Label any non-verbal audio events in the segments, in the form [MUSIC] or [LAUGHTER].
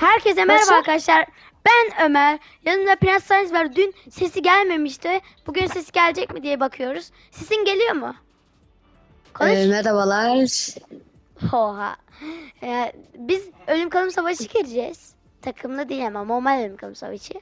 Herkese merhaba Nasıl? arkadaşlar. Ben Ömer. Yanımda Prens Science var. Dün sesi gelmemişti. Bugün sesi gelecek mi diye bakıyoruz. Sesin geliyor mu? Konuş. Ee, merhabalar. Oha. Ee, biz ölüm kalım savaşı gireceğiz. Takımlı değil ama normal ölüm kalım savaşı.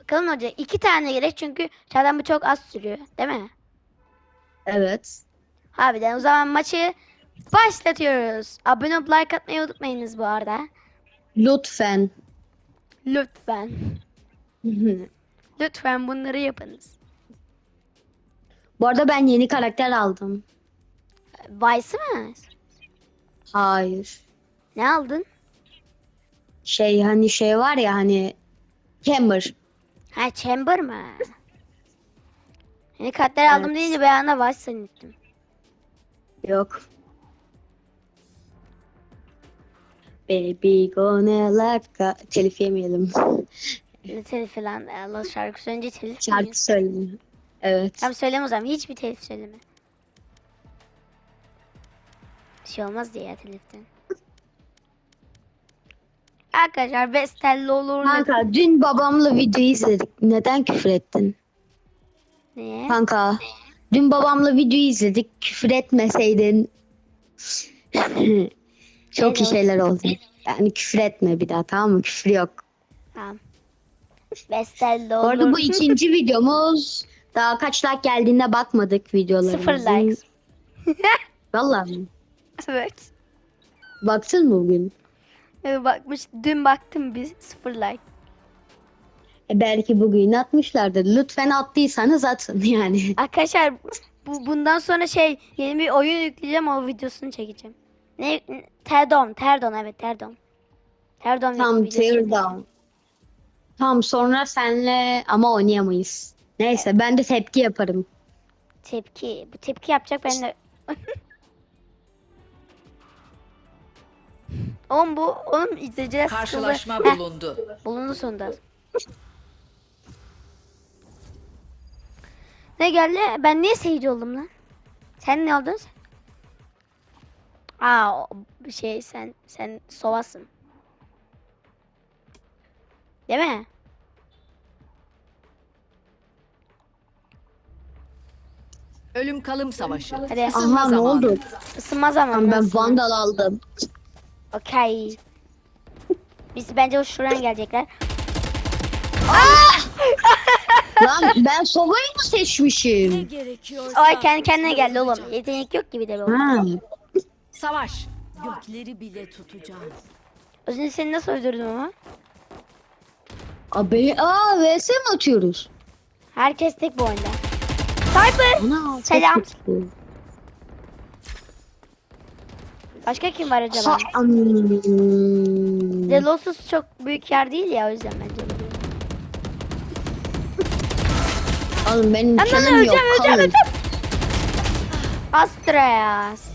Bakalım olacak. İki tane gerek çünkü zaten bu çok az sürüyor. Değil mi? Evet. Harbiden o zaman maçı başlatıyoruz. Abone olup like atmayı unutmayınız bu arada. Lütfen. Lütfen. [LAUGHS] Lütfen bunları yapınız. Bu arada ben yeni karakter aldım. Vice'ı mı? Hayır. Ne aldın? Şey hani şey var ya hani Camber. Ha Chamber mı? Yeni kartlar aldım Evet. deyince bir anda Vice zannettim. Yok. Baby gonna like. Telif yemeyelim. Ne telif falan. Allah şarkı söyleyince telif? Şarkı söyleyeyim. Evet. Tamam söyleme o zaman. Hiçbir telif söyleme. Bir şey olmaz diye ya teliften. Arkadaşlar Vestel'li olur. Kanka dün babamla videoyu izledik. Neden küfür ettin? Niye? Kanka dün babamla videoyu izledik. Küfür etmeseydin [LAUGHS] çok iyi şeyler oldu. Yani küfür etme bir daha tamam mı? Küfür yok. Tamam. Vestel'li Bu olur. arada bu ikinci [LAUGHS] videomuz. Daha kaç like geldiğine bakmadık videolarımızın. Sıfır likes. Vallahi mi? [LAUGHS] evet. Baktın mı bugün? Evet, Bakmış, dün baktım biz sıfır like. E belki bugün atmışlardır. Lütfen attıysanız atın yani. Arkadaşlar bu, bundan sonra şey yeni bir oyun yükleyeceğim o videosunu çekeceğim. Ne? Terdon, Terdon evet Terdon. Terdon Tam down. Tam sonra senle ama oynayamayız. Neyse ben de tepki yaparım. Tepki. Bu tepki yapacak ben de. [LAUGHS] Oğlum bu oğlum izleyiciler Karşılaşma sıkıldı. Heh, bulundu. bulundu sonunda. Ne geldi? Ben niye seyirci oldum lan? Sen ne oldun? Bir şey sen sen sovasın. Değil mi? Ölüm kalım savaşı. Hadi. Isınma Aha ne zamanı. oldu? Isınma zamanı. Ben vandal aldım. Okey. Biz bence o şuradan gelecekler. Lan ben Sova'yı mı seçmişim? Ay kendi kendine geldi oğlum. Yetenek yok gibi de. Ha. Savaş. Gökleri bile tutacağım. Az önce seni nasıl öldürdüm ama? Abi, aa vs mi atıyoruz? Herkes tek bu oyunda. Ana, çok Selam. kötü. Başka kim var acaba? Ha, hmm. Zelosuz çok büyük yer değil ya o yüzden bence. Oğlum benim lan canım yok. öleceğim öleceğim kalın. öleceğim. Astras. Lan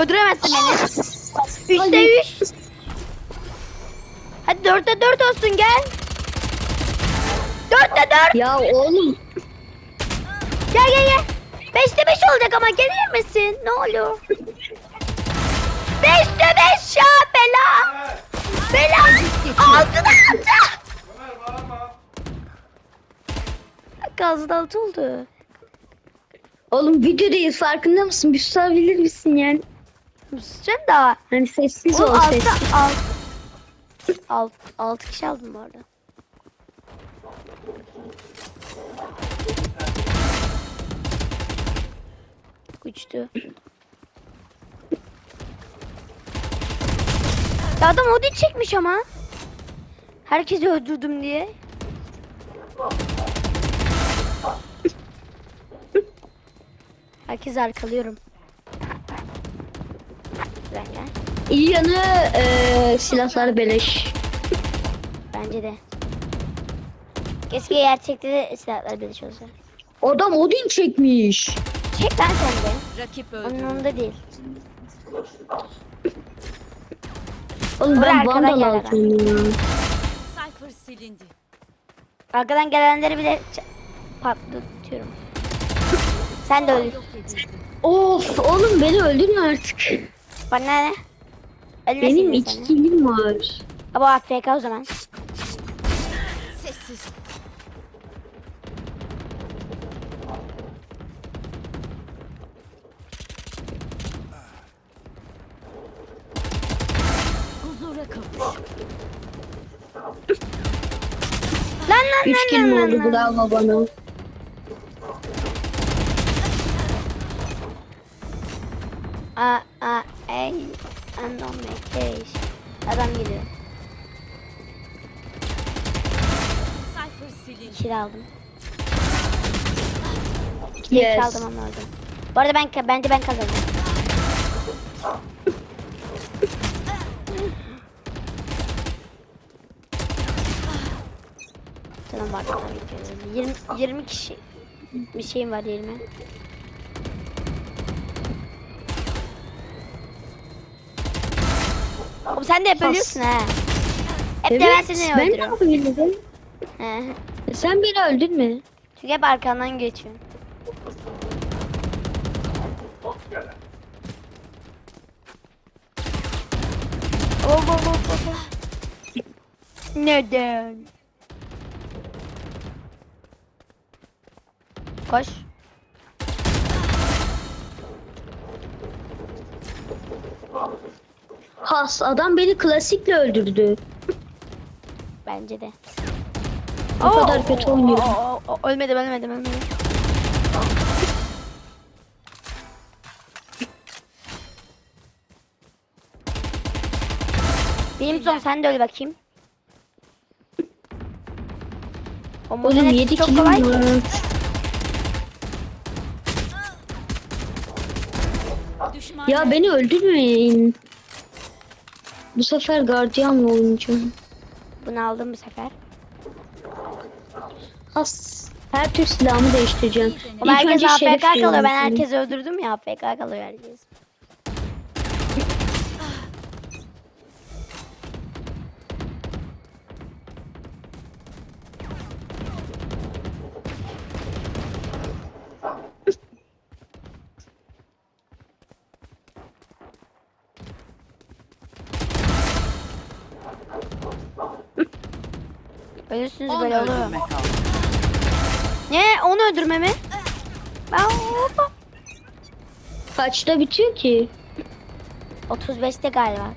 öldüremezsin beni. Üçte üç. Hadi dörtte dört olsun gel. Dörtte dört. Ya oğlum Gel gel gel. Beşte beş olacak ama gelir misin? Ne olur. Beşte beş ya bela. Bela. Altıda altı. Gazda altı oldu. oğlum videodayız farkında mısın? Bir susabilir misin yani? Susacağım da. Hani sessiz ol altta sessiz. alt. Alt, altı kişi aldım bu arada. Uçtu. Ya adam Odin çekmiş ama. Herkesi öldürdüm diye. Herkesi arkalıyorum. Gel. İyi yanı e, silahlar beleş. Bence de. Keşke gerçekte de silahlar beleş olsa. Adam Odin çekmiş. Çek lan sen de. Rakip Onun öldü. umurunda değil. Oğlum ben vandal ya. Cypher silindi. Arkadan gelenleri bile patlatıyorum. Sen de öl. Of oğlum beni öldürme artık. Bana ne? Ölmesin Benim mi iki seni? kilim var. Ama AFK o zaman. Sessiz. Huzura kavuş. Lan lan Üç lan kilim lan oldu lan. lan. bravo bana. Aa. Anlam ekleş. Adam geliyor. Kill aldım. Kill Yes. aldım ama öldüm. Bu arada ben bence ben kazandım. Tamam var tabii ki. 20 20 kişi bir şeyim var 20. Oğlum sen de hep ölüyorsun ha. Hep de ben seni ben öldürüyorum. yapayım? He. Sen beni öldürme. Çünkü hep arkandan geçiyorum. Oh, oh, oh, oh, oh. Neden? Koş. Has adam beni klasikle öldürdü. Bence de. O kadar kötü oynuyorum. oo, oo, Ölmedim ölmedim ölmedim. Benim son sen de öl bakayım. O Oğlum model 7 çok kilim kolay. var. Düşman Ya beni öldürmeyin. Bu sefer gardiyanla oynayacağım. Bunu aldım bu sefer. Has. Her tür silahımı değiştireceğim. Ama İlk herkes önce şerif AFK kalıyor. Ben silahını herkesi öldürdüm ya AFK kalıyor herkes. Ölürsünüz böyle kaldı. Ne? Onu öldürme mi? Ben hoppa. Kaçta bitiyor ki? 35'te galiba.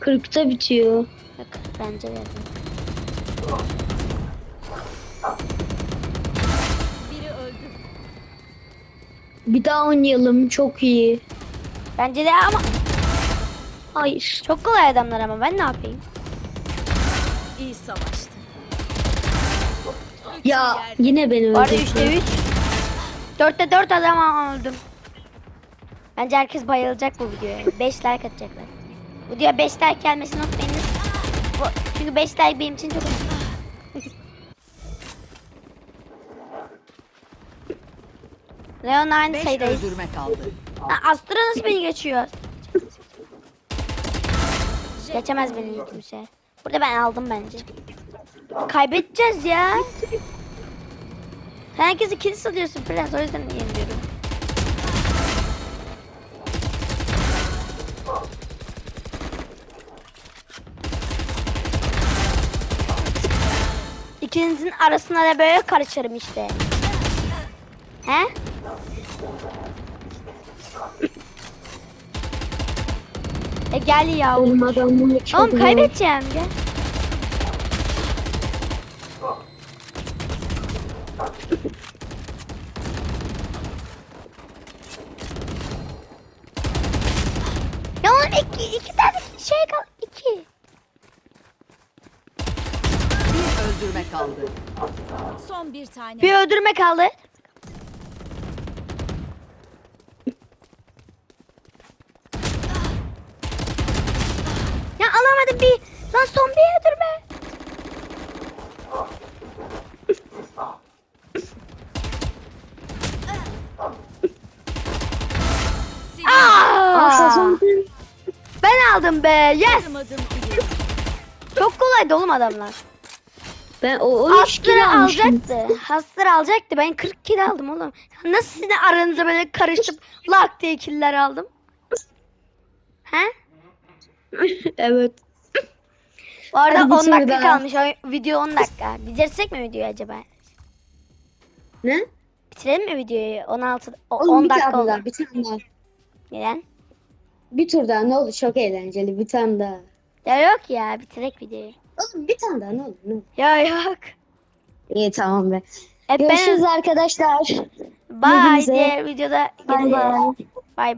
40'ta bitiyor. Yok bence de. biri öldü. Bir daha oynayalım. Çok iyi. Bence de ama Hayır. çok kolay adamlar ama ben ne yapayım? İyi savaştı. Ya yine beni arada öldürdü. 3'te 3. 4'te 4 adam öldüm. Bence herkes bayılacak bu videoya. 5 like atacaklar. Bu videoya 5 like gelmesini unutmayınız. Bu- Çünkü 5 like benim için çok önemli. [LAUGHS] Leon aynı 5 sayıdayız. öldürme kaldı. Ha, Astra nasıl beni geçiyor? Geçemez beni kimse. Burada ben aldım bence. Kaybedeceğiz ya. Sen herkesi kill salıyorsun Prens o yüzden yeniliyorum. İkinizin arasına da böyle karışırım işte. He? E gel ya. Oğlum adamlar çok Oğlum kaybedeceğim gel. Ya oğlum iki, iki tane şey kal. iki. Bir öldürme kaldı. Son bir tane. Bir öldürme kaldı. Ya alamadım bir. Lan son bir öldürme. Aa, ben aldım be. Yes. Çok kolaydı oğlum adamlar. Ben o 13 kilo Hastır alacaktı. Hastır alacaktı. Ben 40 kilo aldım oğlum. Nasıl sizin aranızda böyle karışıp lak diye killer aldım? He? [LAUGHS] evet. Bu arada Hadi 10 bitir dakika daha. kalmış. O Video 10 dakika. Bitirsek mi videoyu acaba? Ne? Bitirelim mi videoyu? 16 o- Oğlum 10 bir dakika tane oldu. daha, bir tane daha. Neden? Bir tur daha ne olur çok eğlenceli bir tane daha. Ya yok ya bitirek videoyu. Oğlum bir tane daha ne olur ne olur. Ya yok. İyi tamam be. Hep Görüşürüz ben arkadaşlar. bye Hepinize diye videoda Bay bay. Bay bay.